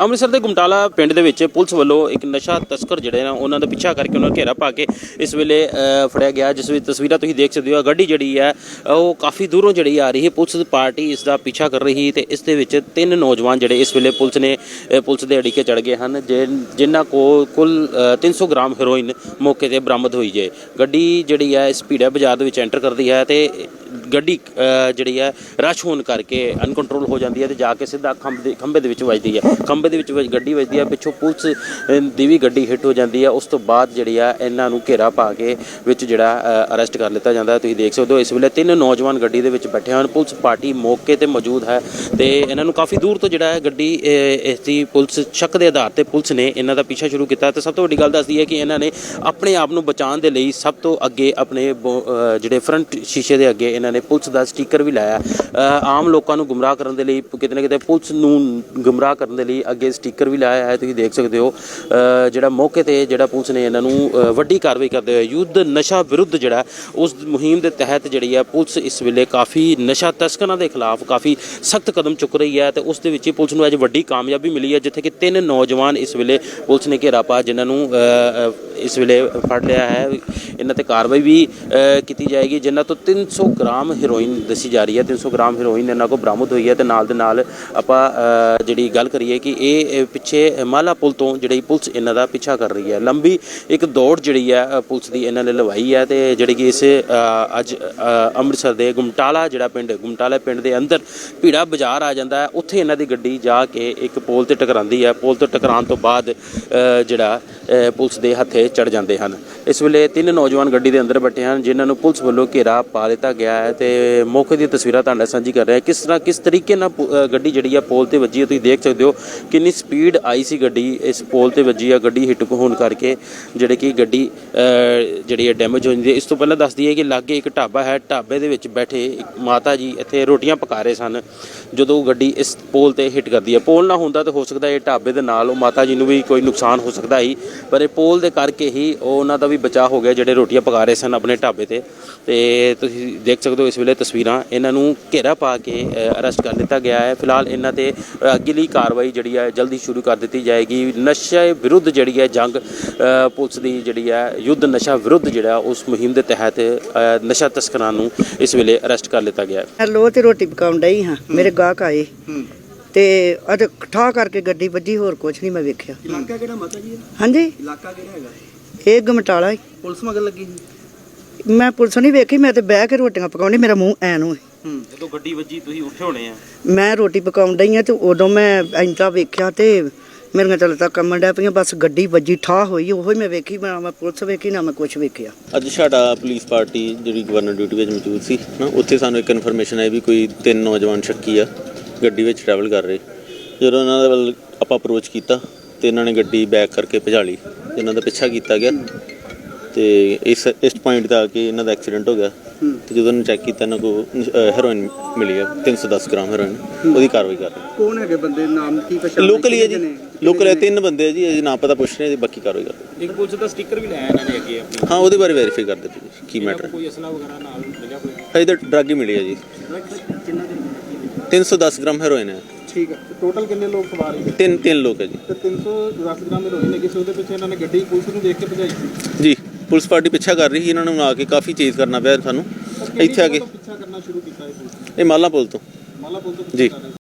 ਅੰਮ੍ਰਿਤਸਰ ਦੇ ਗੁਮਟਾਲਾ ਪਿੰਡ ਦੇ ਵਿੱਚ ਪੁਲਿਸ ਵੱਲੋਂ ਇੱਕ ਨਸ਼ਾ ਤਸਕਰ ਜਿਹੜੇ ਨੇ ਉਹਨਾਂ ਦਾ ਪਿੱਛਾ ਕਰਕੇ ਉਹਨਾਂ ਨੂੰ ਘੇਰਾ ਪਾ ਕੇ ਇਸ ਵੇਲੇ ਫੜਿਆ ਗਿਆ ਜਿਸ ਵਿੱਚ ਤਸਵੀਰਾਂ ਤੁਸੀਂ ਦੇਖ ਸਕਦੇ ਹੋ ਗੱਡੀ ਜਿਹੜੀ ਹੈ ਉਹ ਕਾਫੀ ਦੂਰੋਂ ਜਿਹੜੀ ਆ ਰਹੀ ਹੈ। ਪੁਲਿਸ ਪਾਰਟੀ ਇਸ ਦਾ ਪਿੱਛਾ ਕਰ ਰਹੀ ਤੇ ਇਸ ਦੇ ਵਿੱਚ ਤਿੰਨ ਨੌਜਵਾਨ ਜਿਹੜੇ ਇਸ ਵੇਲੇ ਪੁਲਿਸ ਨੇ ਪੁਲਿਸ ਦੇ ਅੜੀਕੇ ਚੜ ਗਏ ਹਨ ਜਿਨ- ਜਿਨ੍ਹਾਂ ਕੋਲ ਕੁੱਲ ਅ, 300 ਗ੍ਰਾਮ ਹੈਰੋਇਨ ਮੌਕੇ ਤੇ ਬਰਾਮਦ ਹੋਈ ਜੇ। ਗੱਡੀ ਜਿਹੜੀ ਹੈ ਇਸ ਭੀੜਾ ਬਾਜ਼ਾਰ ਦੇ ਵਿੱਚ ਐਂਟਰ ਕਰਦੀ ਹੈ ਤੇ ਗੱਡੀ ਜਿਹੜੀ ਹੈ, ਰਸ਼ ਹੋਣ ਕਰਕੇ ਅਨਕੰਟਰੋਲ ਹੋ ਜਾਂਦੀ ਹੈ ਤੇ ਜਾ ਕੇ ਸਿੱਧਾ ਖੰਭੇ ਦੇ ਖੰਭੇ ਦੇ ਵਿੱਚ ਵੱਜਦੀ ਹੈ। ਖੰਭੇ ਦੇ ਵਿੱਚ ਵੱਜ- ਗੱਡੀ ਵੱਜਦੀ ਹੈ, ਪਿੱਛੋਂ ਪੁਲਿਸ ਦੀ ਵੀ ਗੱਡੀ ਹਿੱਟ ਹੋ ਜਾਂਦੀ ਹੈ। ਉਸ ਤੋਂ ਬਾਅਦ ਜਿਹੜੀ ਆ ਇਹਨਾਂ ਨੂੰ ਘੇਰਾ ਪਾ ਕੇ ਵਿੱਚ ਜਿਹੜਾ ਅਰੈਸਟ ਕਰ ਲਿੱਤਾ ਜਾਂਦਾ ਤੁਸੀਂ ਦੇਖ ਸਕਦੇ ਹੋ, ਇਸ ਵੇਲੇ ਤਿੰਨ ਨੌਜਵਾਨ ਗੱਡੀ ਦੇ ਵਿੱਚ ਬੈਠੇ ਹਨ। ਪੁਲਿਸ ਪਾਰਟੀ ਮੌਕੇ ਤੇ ਮੌਜੂਦ ਹੈ ਤੇ ਇਹਨਾਂ ਨੂੰ ਕਾਫੀ ਦੂਰ ਤੋਂ ਜਿਹੜਾ ਹੈ, ਗੱਡੀ ਇਸ ਦੀ ਪੁਲਿਸ ਸ਼ੱਕ ਦੇ ਆਧਾਰ ਤੇ ਪੁਲਿਸ ਨੇ ਇਹਨਾਂ ਦਾ ਪਿੱਛਾ ਸ਼ੁਰੂ ਕੀਤਾ ਤੇ ਸਭ ਤੋਂ ਵੱਡੀ ਗੱਲ ਦੱਸਦੀ ਹੈ ਕਿ ਇਹਨਾਂ ਨੇ ਆਪਣੇ ਆਪ ਨੂੰ ਬਚਾਉਣ ਦੇ ਲਈ ਸਭ ਤੋਂ ਅੱਗੇ ਆਪਣੇ ਬੋ- ਜਿਹੜੇ ਫਰੰਟ ਸ਼ੀਸ਼ੇ ਦੇ ਅੱਗੇ ਇਹਨਾਂ ਨੇ ਪੁਲਿਸ ਦਾ ਸਟicker ਵੀ ਲਾਇਆ। ਆਮ ਲੋਕਾਂ ਨੂੰ ਗੁੰਮਰਾਹ ਕਰਨ ਦੇ ਲਈ ਕਿਤੇ ਨਾ ਕਿਤੇ ਪੁਲਿਸ ਨੂੰ ਗੁੰਮਰਾਹ ਕਰਨ ਦੇ ਲਈ ਅੱਗੇ ਸਟicker ਵੀ ਲਾਇਆ ਹੈ, ਤੁਸੀਂ ਦੇਖ ਸਕਦੇ ਹੋ। ਜਿਹੜਾ ਮੌਕੇ ਤੇ ਜਿਹੜਾ ਪੁਲਿਸ ਨੇ ਇਹਨਾਂ ਨੂੰ ਵੱਡੀ ਕਾਰਵਾਈ ਕਰਦੇ ਹੋਏ ਯੁੱਧ ਨਸ਼ਾ ਵਿਰੁੱਧ ਜਿਹੜਾ ਉਸ ਮੁਹਿੰਮ ਦੇ ਤਹਿਤ ਜਿਹੜੀ ਹੈ ਪੁਲਿਸ ਇਸ ਵੇਲੇ ਕਾਫੀ ਨਸ਼ਾ ਤਸਕਰਾਂ ਦੇ ਖਿਲਾਫ ਕਾਫੀ ਸਖਤ ਕਦਮ ਚੁੱਕ ਰਹੀ ਹੈ ਤੇ ਉਸ ਦੇ ਵਿੱਚ ਹੀ ਪੁਲਿਸ ਨੂੰ ਅੱਜ ਵੱਡੀ ਕਾਮਯਾਬੀ ਮਿਲੀ ਹੈ, ਜਿੱਥੇ ਕਿ ਤਿੰਨ ਨੌਜਵਾਨ ਇਸ ਵੇਲੇ ਪੁਲਿਸ ਨੇ ਘੇਰਾ ਪਾ ਜਿਨ੍ਹਾਂ ਨੂੰ ਇਸ ਵੇਲੇ ਫੜ ਲਿਆ ਹੈ। ਇਹਨਾਂ ਤੇ ਕਾਰਵਾਈ ਵੀ ਕੀਤੀ ਜਾਏਗੀ, ਜਿਨ੍ਹਾਂ ਤੋਂ 300 ਗ੍ਰਾਮ ਹੈਰੋਇਨ ਦੱਸੀ ਜਾ ਰਹੀ ਹੈ 300 ਗ੍ਰਾਮ ਹੈਰੋਇਨ ਇਹਨਾਂ ਕੋਲ ਬਰਾਮਦ ਹੋਈ ਹੈ ਤੇ ਨਾਲ ਦੇ ਨਾਲ ਆਪਾਂ ਜਿਹੜੀ ਗੱਲ ਕਰੀਏ ਕਿ ਇਹ ਪਿੱਛੇ ਮਾਲਾ ਪੁਲ ਤੋਂ ਜਿਹੜੀ ਪੁਲਿਸ ਇਹਨਾਂ ਦਾ ਪਿੱਛਾ ਕਰ ਰਹੀ ਹੈ। ਲੰਬੀ ਇੱਕ ਦੌੜ ਜਿਹੜੀ ਹੈ ਪੁਲਿਸ ਦੀ ਇਹਨਾਂ ਨੇ ਲਵਾਈ ਹੈ ਤੇ ਜਿਹੜੀ ਕਿ ਇਸ ਅੱਜ ਅੰਮ੍ਰਿਤਸਰ ਦੇ ਗੁਮਟਾਲਾ ਜਿਹੜਾ ਪਿੰਡ, ਗੁਮਟਾਲਾ ਪਿੰਡ ਦੇ ਅੰਦਰ ਭੀੜਾ ਬਾਜ਼ਾਰ ਆ ਜਾਂਦਾ ਹੈ, ਉੱਥੇ ਇਹਨਾਂ ਦੀ ਗੱਡੀ ਜਾ ਕੇ ਇੱਕ ਪੋਲ ਤੇ ਟਕਰਾਉਂਦੀ ਹੈ। ਪੋਲ ਤੋਂ ਟਕਰਾਉਣ ਤੋਂ ਬਾਅਦ ਜਿਹੜਾ ਪੁਲਿਸ ਦੇ ਹੱਥੇ ਚੜ ਜਾਂਦੇ ਹਨ। ਇਸ ਵੇਲੇ ਤਿੰਨ ਨੌਜਵਾਨ ਗੱਡੀ ਦੇ ਅੰਦਰ ਬੈਠੇ ਹਨ, ਜਿਨ੍ਹਾਂ ਨੂੰ ਪੁਲਿਸ ਵੱਲੋਂ ਘੇਰਾ ਪਾ ਦਿੱਤਾ ਗਿਆ ਹੈ ਤੇ ਮੌਕੇ ਦੀਆਂ ਤਸਵੀਰਾਂ ਤੁਹਾਡੇ ਨਾਲ ਸਾਂਝੀ ਕਰ ਰਿਹਾ ਕਿਸ ਤਰ੍ਹਾਂ, ਕਿਸ ਤਰੀਕੇ ਨਾਲ ਪੁ- ਗੱਡੀ ਜਿਹੜੀ ਆ ਪੋਲ ਤੇ ਵੱਜੀ ਹੈ, ਤੁਸੀਂ ਦੇਖ ਸਕਦੇ ਹੋ ਕਿੰਨੀ ਸਪੀਡ ਆਈ ਸੀ ਗੱਡੀ ਇਸ ਪੋਲ ਤੇ ਵੱਜੀ ਆ, ਗੱਡੀ ਹਿੱਟ ਹੋਣ ਕਰਕੇ, ਜਿਹੜੇ ਕਿ ਗੱਡੀ ਜਿਹੜੀ ਹੈ ਡੈਮੇਜ ਹੋ ਜਾਂਦੀ ਹੈ। ਇਸ ਤੋਂ ਪਹਿਲਾਂ ਦੱਸ ਦਈਏ ਕਿ ਲਾਗੇ ਇੱਕ ਢਾਬਾ ਹੈ, ਢਾਬੇ ਦੇ ਵਿੱਚ ਬੈਠੇ ਮਾਤਾ ਜੀ ਇੱਥੇ ਰੋਟੀਆਂ ਪਕਾ ਰਹੇ ਸਨ, ਜਦੋਂ ਉਹ ਗੱਡੀ ਇਸ ਪੋਲ ਤੇ ਹਿੱਟ ਕਰਦੀ ਹੈ। ਪੋਲ ਨਾ ਹੁੰਦਾ ਤਾਂ ਹੋ ਸਕਦਾ ਇਹ ਢਾਬੇ ਦੇ ਨਾਲ ਉਹ ਮਾਤਾ ਜੀ ਨੂੰ ਵੀ ਕੋਈ ਨੁਕਸਾਨ ਹੋ ਸਕਦਾ ਸੀ, ਪਰ ਇਹ ਪੋਲ ਦੇ ਕਰਕੇ ਹੀ ਉਹਨਾਂ ਦਾ ਵੀ ਬਚਾਅ ਹੋ ਗਿਆ, ਜਿਹੜੇ ਰੋਟੀਆਂ ਪਕਾ ਰਹੇ ਸਨ ਆਪਣੇ ਢਾਬੇ ਤੇ। ਤੇ ਤੁਸੀਂ ਦੇਖ ਸਕਦੇ ਹੋ ਇਸ ਵੇਲੇ ਤਸਵੀਰਾਂ। ਇਹਨਾਂ ਨੂੰ ਘੇਰਾ ਪਾ ਕੇ ਅਰੈਸਟ ਕਰ ਲਿੱਤਾ ਗਿਆ ਹੈ। ਫਿਲਹਾਲ ਇਹਨਾਂ ਤੇ ਅਗਲੀ ਕਾਰਵਾਈ ਜਿਹੜੀ ਹੈ ਜਲਦੀ ਸ਼ੁਰੂ ਕਰ ਦਿੱਤੀ ਜਾਏਗੀ। ਨਸ਼ੇ ਵਿਰੁੱਧ ਜਿਹੜੀ ਹੈ ਜੰਗ ਪੁਲਿਸ ਦੀ ਜਿਹੜੀ ਹੈ ਯੁੱਧ ਨਸ਼ਾ ਵਿਰੁੱਧ ਜਿਹੜਾ ਉਸ ਮੁਹਿੰਮ ਦੇ ਤਹਿਤ ਨਸ਼ਾ ਤਸਕਰਾਂ ਨੂੰ ਇਸ ਵੇਲੇ ਅਰੈਸਟ ਕਰ ਲਿੱਤਾ ਗਿਆ ਹੈ। ਹੈਲੋ ਤੇ ਰੋਟੀ ਪਕਾਉਣ ਡਈ ਹਾਂ। ਮੇਰੇ ਗਾਹਕ ਆਏ। ਤੇ ਅਜ ਠਾ ਕਰਕੇ ਗੱਡੀ ਵੱਜੀ ਹੋਰ ਕੁਝ ਨਹੀਂ ਮੈਂ ਵੇਖਿਆ। ਇਲਾਕਾ ਕਿਹੜਾ ਮਾਤਾ ਜੀ ਹਾਂਜੀ? ਇਲਾਕਾ ਕਿਹੜਾ ਹੈਗਾ? ਇਹ ਗਮਟਾਲਾ। ਪੁਲਿਸ ਮਗਰ ਲੱਗੀ ਸੀ ਮੈਂ ਪੁਲਿਸ ਨਹੀਂ ਵੇਖੀ ਮੈਂ ਤੇ ਬਹਿ ਕੇ ਰੋਟੀਆਂ ਪਕਾਉਣੀ ਮੇਰਾ ਮੂੰਹ ਐ ਨੂੰ ਹੈ। ਹੂੰ ਜਦੋਂ ਗੱਡੀ ਵੱਜੀ ਤੁਸੀਂ ਉੱਠੇ ਹੋਣੇ ਆ ਮੈਂ ਰੋਟੀ ਪਕਾਉਣ ਡਈ ਆ ਤੇ ਉਦੋਂ ਮੈਂ ਇੰਤਾ ਵੇਖਿਆ ਤੇ ਮੇਰੀਆਂ ਚੱਲ ਤਾਂ ਕੰਮਣ ਡੈ ਪਈਆਂ ਬਸ ਗੱਡੀ ਵੱਜੀ ਠਾ ਹੋਈ ਉਹੀ ਮੈਂ ਵੇਖੀ ਨਾ ਮੈਂ ਪੁਲਿਸ ਵੇਖੀ ਨਾ ਮੈਂ ਕੁਝ ਵੇਖਿਆ ਅੱਜ ਸਾਡਾ ਪੁਲਿਸ ਪਾਰਟੀ ਜਿਹੜੀ ਗਵਰਨਰ ਡਿਊਟੀ ਵਿੱਚ ਮੌਜੂਦ ਸੀ ਨਾ ਉੱਥੇ ਸਾਨੂੰ ਇੱਕ ਇਨਫੋਰਮੇਸ਼ਨ ਆਈ ਵੀ ਕੋਈ ਤਿੰਨ ਨੌਜਵਾਨ ਸ਼ੱਕੀ ਆ ਗੱਡੀ ਵਿੱਚ ਟਰੈਵਲ ਕਰ ਰਹੇ ਜਦੋਂ ਉਹਨਾਂ ਦੇ ਵੱਲ ਆਪਾਂ ਅਪਰੋਚ ਕੀਤਾ ਤੇ ਇਹਨਾਂ ਨੇ ਗੱਡੀ ਬੈਕ ਕਰਕੇ ਭਜਾ ਲਈ ਤੇ ਇਹਨਾਂ ਦਾ ਪਿੱਛਾ ਕੀਤਾ ਗਿਆ ਤੇ ਇਸ ਇਸ ਪੁਆਇੰਟ ਤੇ ਆ ਕੇ ਇਹਨਾਂ ਦਾ ਐਕਸੀਡੈਂਟ ਹੋ ਗਿਆ ਤੇ ਜਦੋਂ ਇਹਨਾਂ ਚੈੱਕ ਕੀਤਾ ਇਹਨਾਂ ਕੋ ਹੈਰੋਇਨ ਮਿਲੀ ਆ 310 ਗ੍ਰਾਮ ਹੈਰੋਇਨ ਉਹਦੀ ਕਾਰਵਾਈ ਕਰ ਰਹੇ ਕੌਣ ਹੈਗੇ ਬੰਦੇ? ਨਾਮ ਕੀ ਪਛਾਣ ਲੋਕਲ ਹੀ ਹੈ ਜੀ। ਲੋਕਲ ਹੈ ਤਿੰਨ ਬੰਦੇ ਆ ਜੀ ਅਜੇ ਨਾਂ ਪਤਾ ਪੁੱਛ ਰਹੇ ਜੀ, ਬਾਕੀ ਕਾਰਵਾਈ ਕਰ ਰਹੇ ਇੱਕ ਪੁਲਿਸ ਦਾ ਸਟicker ਵੀ ਲਾਇਆ ਇਹਨਾਂ ਨੇ ਅੱਗੇ ਆਪਣੀ। ਹਾਂ ਉਹਦੇ ਬਾਰੇ ਵੈਰੀਫਾਈ ਕਰਦੇ ਪਏ ਜੀ, ਕੀ ਮੈਟਰ ਕੋਈ ਅਸਲਾ ਵਗੈਰਾ ਨਾਲ ਮਿਲਿਆ ਕੋਈ? ਹੈ ਇਹਦਾ ਡਰੱਗ ਹੀ ਮਿਲੀ ਹੈ ਜੀ। 310 ਗ੍ਰਾਮ ਹੈਰੋਇਨ ਹੈ ਠੀਕ ਹੈ। ਟੋਟਲ ਕਿੰਨੇ ਲੋਕ ਸਵਾਰ ਸੀ ਤਿੰਨ ਤਿੰਨ ਲੋਕ ਹੈ ਜੀ। ਤੇ 310 ਗ੍ਰਾਮ ਦੇ ਰੋਹੀ ਲੱਗੇ ਸੀ ਉਹਦੇ ਪਿੱਛੇ ਇਹਨਾਂ ਨੇ ਗੱਡੀ ਪੁਲਿਸ ਨੂੰ ਦੇਖ ਕੇ ਭਜਾਈ ਸੀ? ਜੀ ਪੁਲਿਸ ਪਾਰਟੀ ਪਿੱਛਾ ਕਰ ਰਹੀ ਸੀ ਇਹਨਾਂ ਨੂੰ ਆ ਕੇ ਕਾਫੀ ਚੇਜ਼ ਕਰਨਾ ਪਿਆ ਸਾਨੂੰ। ਇੱਥੇ ਆ ਕੇ। ਪਿੱਛਾ ਕਰਨਾ ਸ਼ੁਰੂ ਕੀਤਾ ਇਹ ਪੁਲਿਸ ਨੇ? ਇਹ ਮਾਲਾ ਪੁਲ ਤੋਂ। ਮਾਲਾ ਪੁਲਿਸ ਤੋਂ ਜੀ। ਪਿੱਛਾ ਕਰ ਰਹੇ ਸੀ।